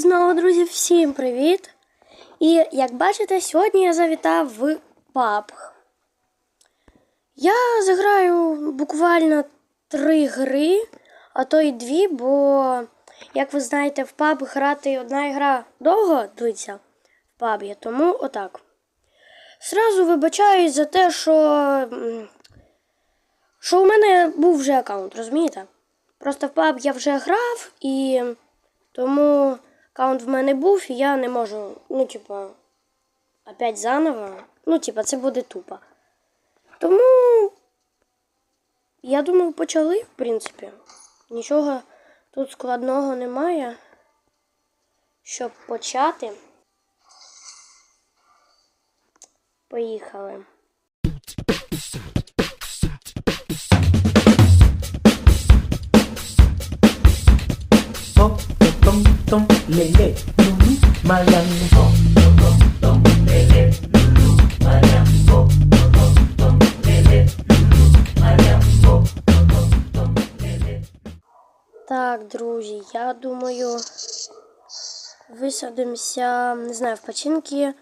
Знову, друзі, всім привіт! І як бачите, сьогодні я завітав в PUBG. Я заграю буквально три гри, а то й дві, бо, як ви знаєте, в PUBG грати одна гра довго длиться в PUBG, тому отак. Сразу вибачаюсь за те, що, що у мене був вже аккаунт, розумієте? Просто в PUBG я вже грав і. Тому аккаунт в мене був, і я не можу, ну, типа, опять заново. Ну, типа, це буде тупо. Тому я думаю, почали, в принципі. Нічого тут складного немає. Щоб почати. Поїхали. tom, tom, lele, lulu, malam, pop, tom, tom, lele, lulu, malam, pop, tom, tom, lele, lulu, malam, pop, tom, tom, lele. Так, друзі, я думаю, висадимося, не знаю, в печінки.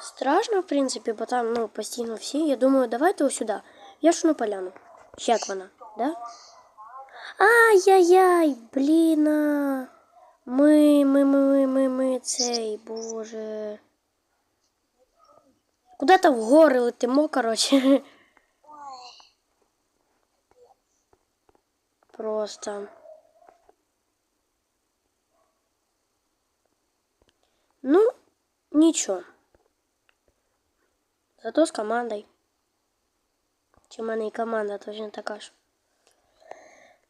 Страшно, в принципі, бо там ну, постійно всі. Я думаю, давайте ось сюди. в Яшну поляну. Чи Як вона, да? Ай-яй-яй, блін. Ми, ми, ми, ми, ми, ми, цей, боже. Куди-то в гори летимо, коротше. Просто. Ну, нічого. Зато з командою. Чи в мене і команда точно така ж.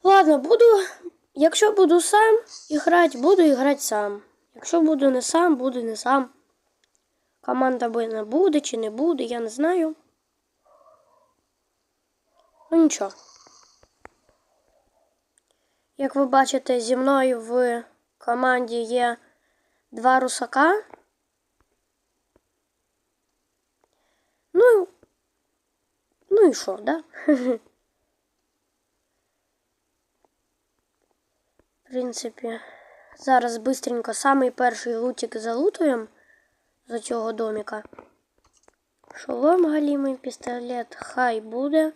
Ладно, буду. Якщо буду сам грати, буду грати сам. Якщо буду не сам, буду не сам. Команда не буде чи не буде, я не знаю. Ну нічого. Як ви бачите, зі мною в команді є два русака. Ну, ну і що, да? принципі, зараз бистренько самий перший лутик залутуємо з цього доміка. Шолом галімий, пістолет хай буде.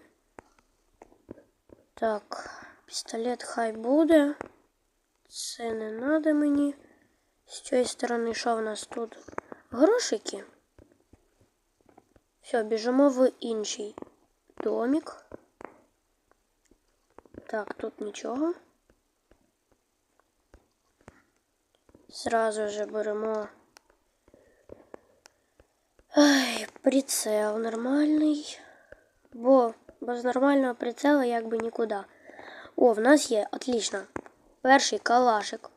Так, пістолет хай буде. Це не треба мені. З цієї сторони, що в нас тут? Грошики. Все, біжимо в інший домик. Так, тут нічого. Сразу же беремо. Ай, прицел нормальний. Бо без нормального прицела якби нікуди. О, в нас є, отлично. Перший калашик.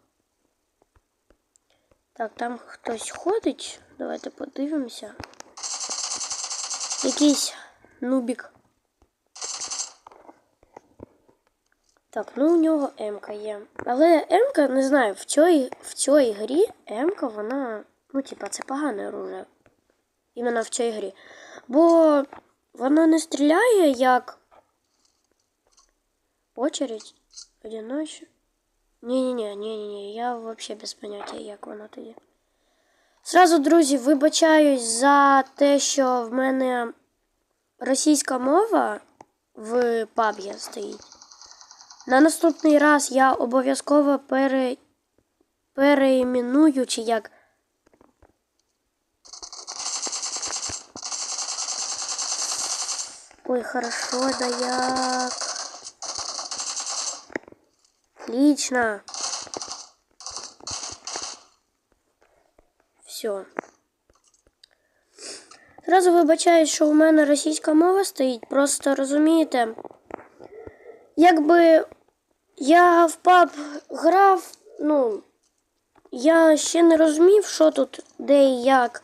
Так, там хтось ходить. Давайте подивимося. Якийсь нубік. Так, ну у нього М-ка є. Але М-ка, не знаю, в цій, в цій грі М-ка, вона, ну, типа, це погане оружие. Іменно в цій грі. Бо вона не стріляє як очередь одиночі. Ні-ні-ні, ні-ні-ні, я взагалі без поняття, як вона тоді. Зразу, друзі, вибачаюсь за те, що в мене російська мова в паб'ї стоїть. На наступний раз я обов'язково пере... переіменую, чи як. Ой, хорошо, да як. Отлично. Все. Зразу вибачаюсь, що у мене російська мова стоїть. Просто розумієте, якби я в паб грав, ну, я ще не розумів, що тут, де і як,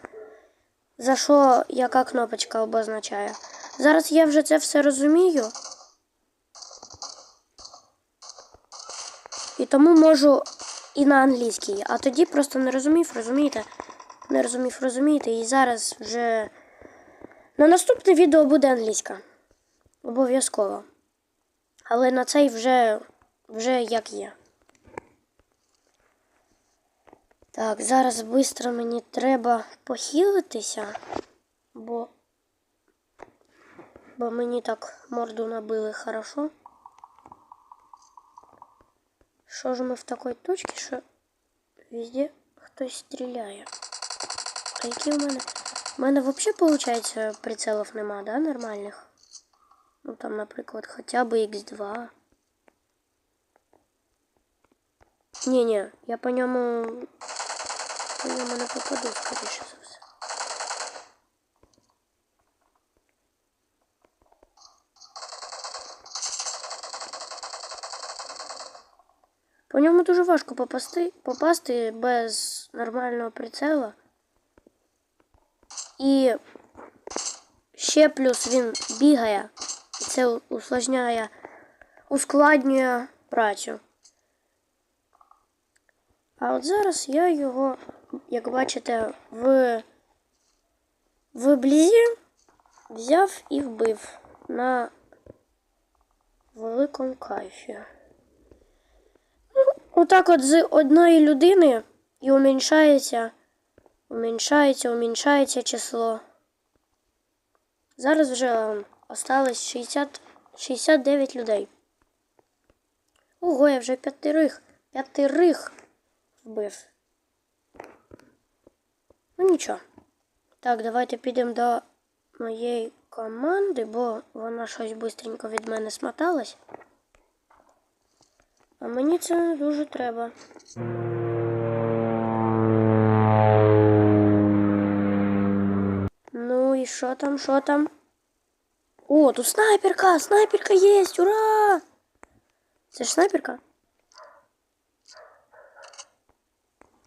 за що яка кнопочка обозначає. Зараз я вже це все розумію. І тому можу і на англійській. А тоді просто не розумів, розумієте? Не розумів, розумієте. І зараз вже на наступне відео буде англійська. Обов'язково. Але на цей вже, вже як є. Так, зараз швидко мені треба похилитися, бо. Бо мені так морду набили хорошо. Що ж ми в такій точці, що везде хтось стріляє. А які у мене. У мене взагалі, виходить, прицелів нема, да, нормальних? Ну там, наприклад, хоча б X2. Ні, я по ньому. По ньому не попаду, скоріше за все. По ньому дуже важко попасти, попасти без нормального прицела. І ще плюс він бігає. І це усложняє, ускладнює працю. А от зараз я його, як бачите, в вблизі взяв і вбив на великому кайфі. Ну, Отак от з одної людини і уменьшається, уменьшається, уменьшається число. Зараз вже ем, осталось 60, 69 людей. Ого, я вже п'ятерих, п'ятерих вбив. Ну нічого. Так, давайте підемо до моєї команди, бо вона щось швидко від мене смоталась. А мені це дуже треба. Ну і що там, що там? О, тут снайперка! Снайперка є! Ура! Це ж снайперка?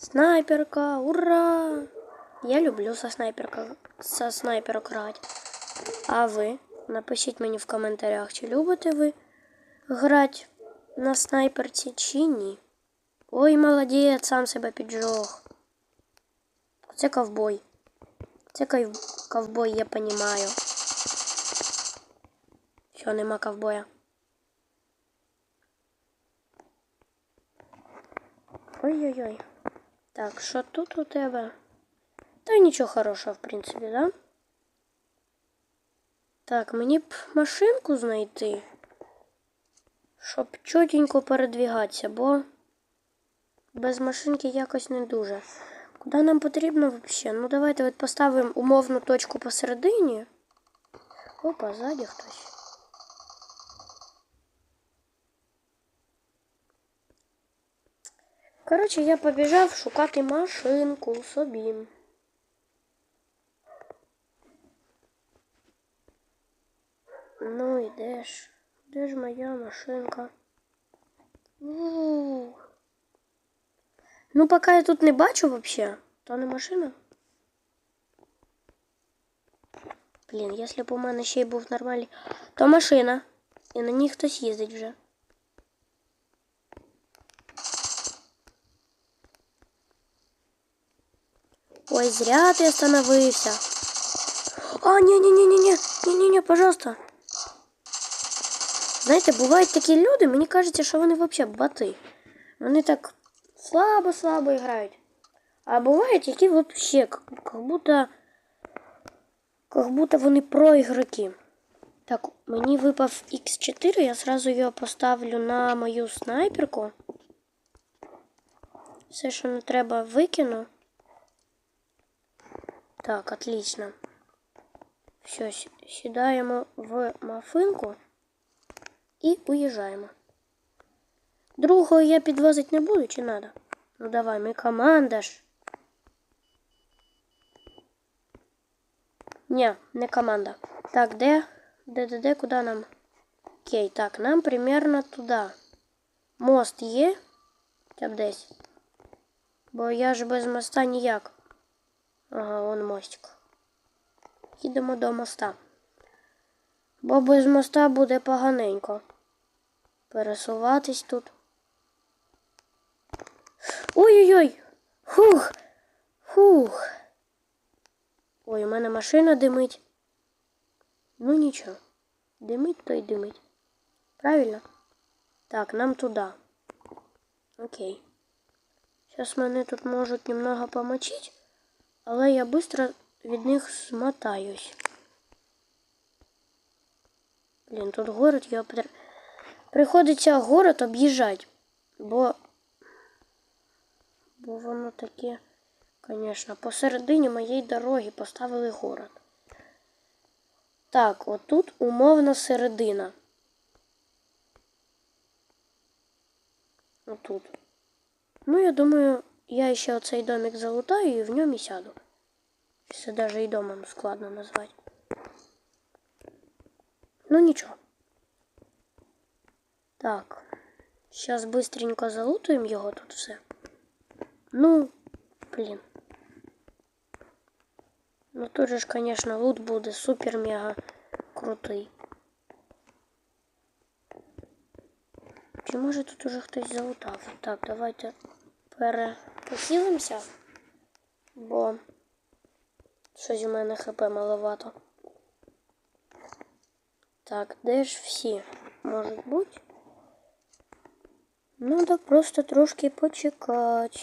Снайперка, ура! Я люблю со снайперка, со снайперок грати. А ви? Напишіть мені в коментарях, чи любите ви грати на снайперці чи ні. Ой, молодець, сам себе піджог. Це ковбой. Це ков- ковбой, я понімаю. Що, нема ковбоя? Ой-ой-ой. Так, що тут у тебе? Та нічого хорошого, в принципі, да? Так, мені б машинку знайти, щоб чотенько передвігатися, бо без машинки якось не дуже. Куди нам потрібно взагалі? Ну, давайте от поставимо умовну точку посередині. Опа, ззаді хтось. Коротше, я побіжав шукати машинку собі. Ну і де ж? Де ж моя машинка? У. Ну, поки я тут не бачу вообще, то не машина. Блін, якщо б у мене ще й був нормальний, то машина. І на ній хтось їздить вже. Ой, зря ты остановился. А, не-не-не-не-не, не-не-не, пожалуйста. Знаєте, бувають такі люди, мені кажеться, що вони взагалі бати. Вони так слабо-слабо грають. А бувають, які взагалі, как будто, как будто вони проігроки. Так, мені випав X4, я сразу його поставлю на мою снайперку. Все, що не треба, викину. Так, отлично. Все, сідаємо в мафинку і уїжджаємо. Другого я підвозити не буду, чи надо? Ну давай, ми команда ж. Ні, не команда. Так, де? Де, де, де, куди нам? Окей, так, нам примерно туди. Мост є? Б десь. Бо я ж без моста ніяк. Ага, вон мостик. Їдемо до моста. Бо без моста буде поганенько. Пересуватись тут. Ой-ой-ой! Хух! Хух! Ой, у мене машина димить. Ну нічого. Димить, то й димить. Правильно? Так, нам туди. Окей. Зараз мене тут можуть немного помочити, але я швидко від них змотаюсь. Блін, тут город, я при... приходиться город об'їжджати, бо... бо воно таке, звісно, посередині моєї дороги поставили город. Так, отут умовна середина. Отут. Ну, я думаю, я ще оцей домик залутаю і в ньому сяду. Це навіть і домом складно назвати. Ну нічого. Так. Зараз быстренько залутаємо його тут все. Ну, блін. Ну тут же конечно, лут буде супер-мега крутий. Чи може тут уже хтось залутав? Так, давайте перепосілимося, бо щось у мене хп маловато. Так, де ж всі можуть бути? Надо просто трошки почекати.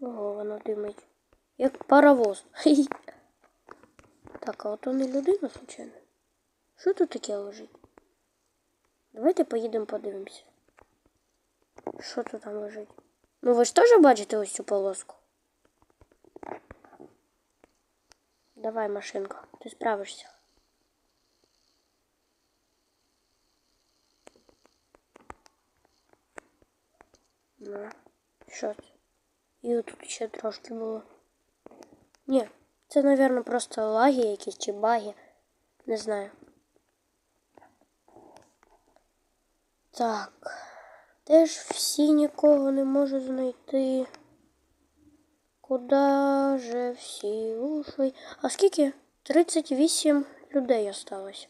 Ого, воно димить. Як паровоз. Так, а ото не людина, случайно. Що тут таке лежить? Давайте поїдемо подивимося. Що тут там лежить? Ну ви ж теж бачите ось цю полоску? Давай, машинка, ти справишся. Ну, що це? І тут ще трошки було. Ні, це, мабуть, просто лаги якісь чи баги. Не знаю. Так. Де ж всі нікого не можу знайти? Куда же всі ушли? А скільки? 38 людей осталось.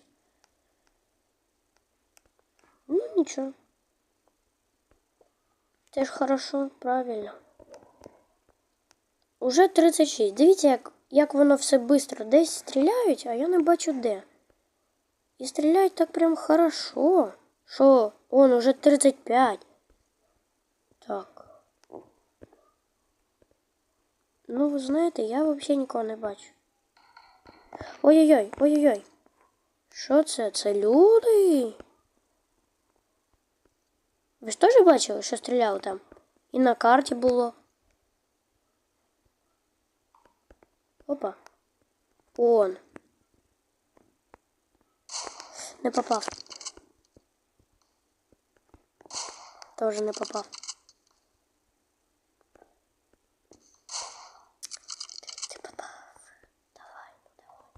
Ну, нічого. Теж хорошо, правильно. Уже 36. Дивіться, як, як воно все швидко. Десь стріляють, а я не бачу де. І стріляють так прям хорошо. Що? Он уже 35. Так. Ну, ви знаєте, я взагалі нікого не бачу. Ой-ой-ой, ой-ой-ой. Що це? Це люди? Ви ж теж бачили, що стріляли там? І на карті було. Опа. Он. Не попав. Тоже не попав. Ти попав. Давай, ну давай.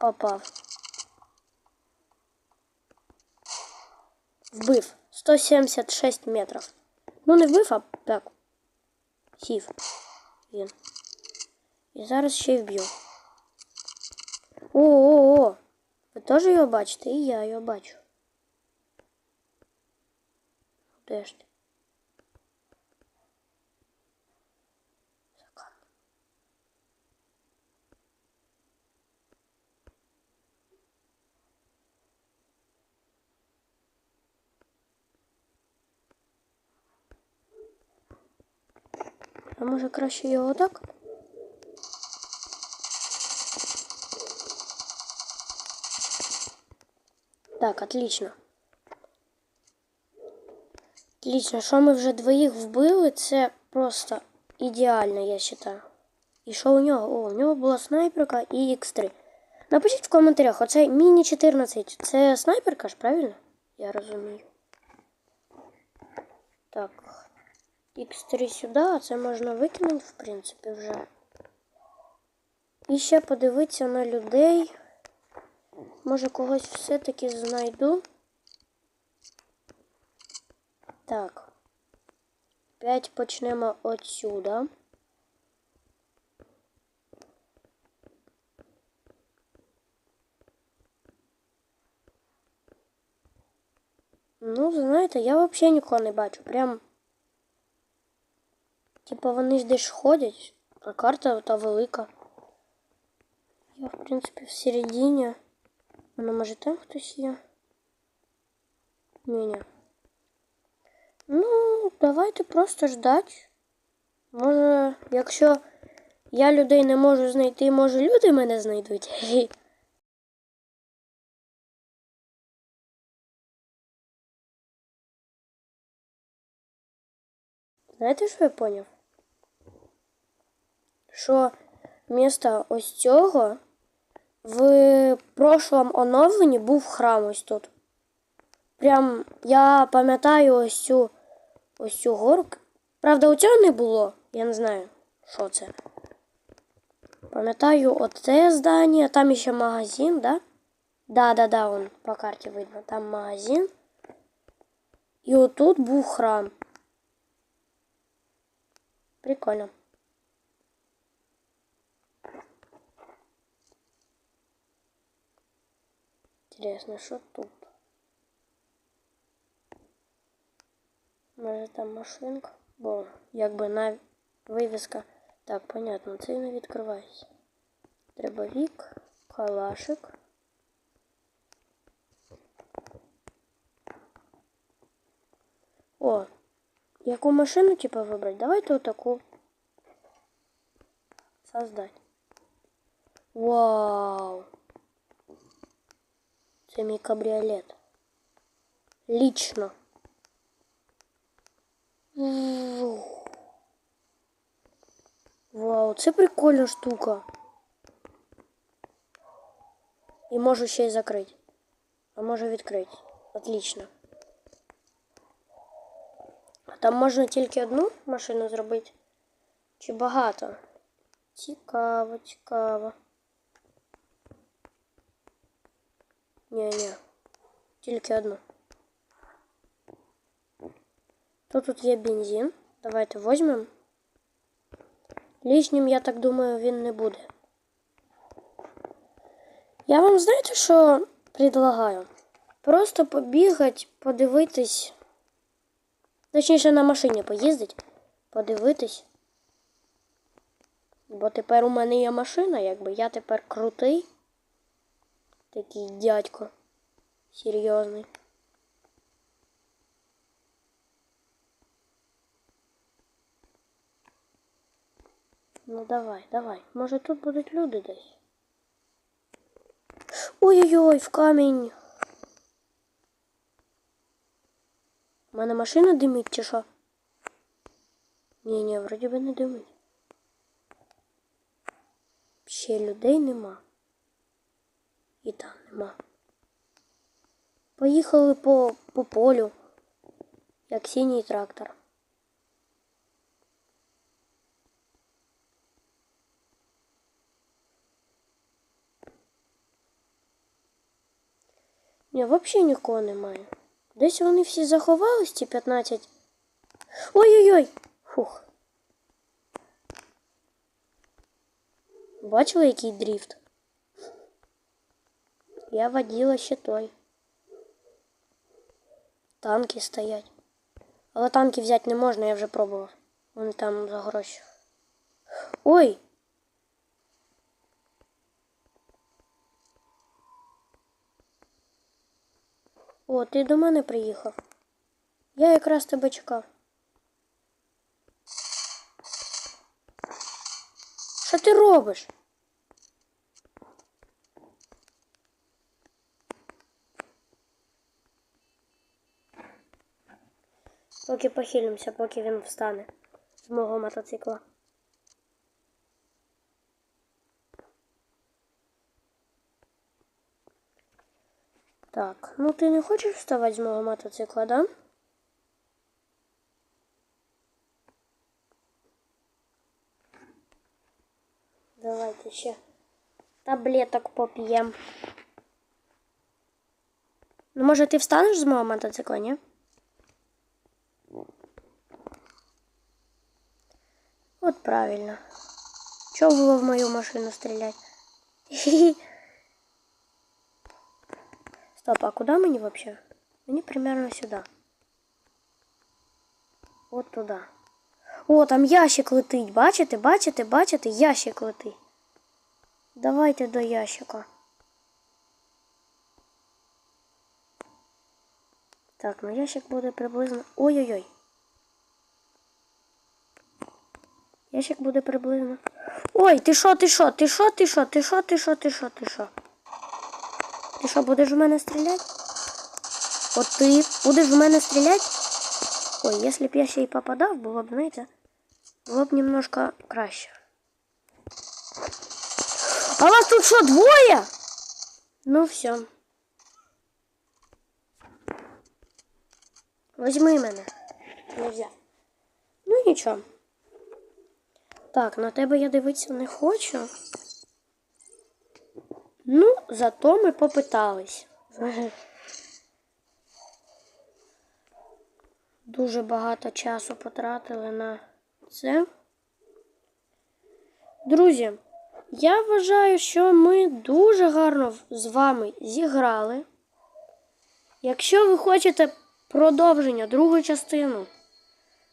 Попав. Вбив. 176 метрів. Ну не вбив, а так. Сів. Він. І зараз ще й вб'ю. О-о-о! Ви теж його бачите? І я його бачу. Де ж ти? За камнем. А може краще його так? Так, отлично. Отлично, що ми вже двоїх вбили, це просто ідеально, я вважаю. І що у нього? О, у нього була снайперка і X3. Напишіть в коментарях, оце міні 14. Це снайперка ж, правильно? Я розумію. Так. X3 сюди, а це можна викинути, в принципі, вже. І ще подивитися на людей. Може когось все-таки знайду. Так. Опять почнемо отсюда. Ну, знаєте, я взагалі нікого не бачу. Прям. Типа вони ж десь ходять, а карта та велика. Я, в принципі, в середині. Воно може там хтось є? Ні-ні. Ну, давайте просто ждать. Може, якщо я людей не можу знайти, може люди мене знайдуть. Знаєте, що я поняв? Що вмісто ось цього в прошлому оновленні був храм ось тут. Прям я пам'ятаю ось цю ось цю горку. Правда, у цього не було. Я не знаю, що це. Пам'ятаю оце здання, там ще магазин, да? Да, да, да, он по карті видно. Там магазин. І отут був храм. Прикольно. Интересно, що тут? Може там машинка? Бо якби на вивіска. Так, понятно, це не відкривається. Треба вік, калашик. О, яку машину типа вибрати? Давайте отаку. Создать. Вау! Це мій кабріолет. Лично. Вау, це прикольна штука. І можу ще й закрити. А можу відкрити. Отлично. А там можна тільки одну машину зробити? Чи багато? Цікаво, цікаво. Ні-ні. Тільки одну. То тут є бензин. Давайте візьмемо. Лишнім, я так думаю, він не буде. Я вам знаєте, що предлагаю? Просто побігати, подивитись. Точніше на машині поїздить, подивитись. Бо тепер у мене є машина, якби я тепер крутий. Такий дядько. Серйозний. Ну давай, давай. Може тут будуть люди десь. Ой-ой-ой, в камінь. У мене машина димить чи що? Ні, ні, вроді би не димить. Ще людей нема. І там нема. Поїхали по, по полю, як синій трактор. Ні, взагалі нікого немає. Десь вони всі заховались, ці 15. Ой-ой-ой! Фух. Бачили, який дріфт? Я водила ще той. Танки стоять. Але танки взяти не можна, я вже пробував. Вони там за гроші. Ой! О, ти до мене приїхав. Я якраз тебе чекав. Що ти робиш? Поки похилимося, поки він встане з мого мотоцикла. Так, ну ти не хочеш вставати з мого мотоцикла, да? Давайте ще таблеток поп'ємо. Ну, може, ти встанеш з мого мотоцикла, ні? От правильно. Чого було в мою машину стріляти? Стоп, а куда мені вообще? Мені примерно сюди. От туди. О, там ящик летить. Бачите, бачите, бачите, ящик летить. Давайте до ящика. Так, ну ящик буде приблизно. Ой-ой-ой. Ящик буде приблизно. Ой, ти що, ти що, ти що, ти що, ти що, ти що, ти що, ти що? Ти що, будеш в мене стріляти? От ти будеш в мене стріляти? Ой, якщо б я ще й попадав, було б, знаєте, було б немножко краще. А вас тут що, двоє? Ну все. Возьми мене. Нельзя. Ну нічого. Так, на тебе я дивитися не хочу. Ну, зато ми попитались. Дуже багато часу потратили на це. Друзі, я вважаю, що ми дуже гарно з вами зіграли. Якщо ви хочете продовження, другу частину,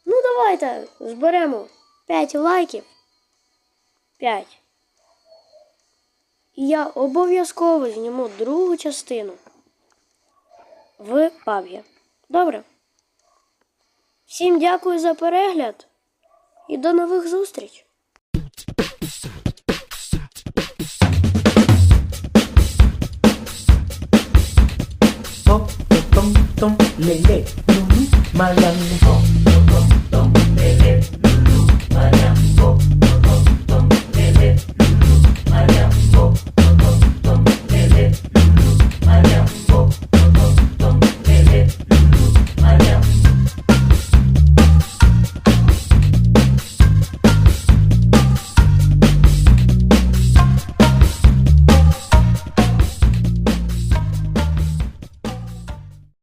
ну давайте зберемо 5 лайків. 5. І я обов'язково зніму другу частину в пабі. Добре? Всім дякую за перегляд і до нових зустріч! Tom, lele, lulu. So,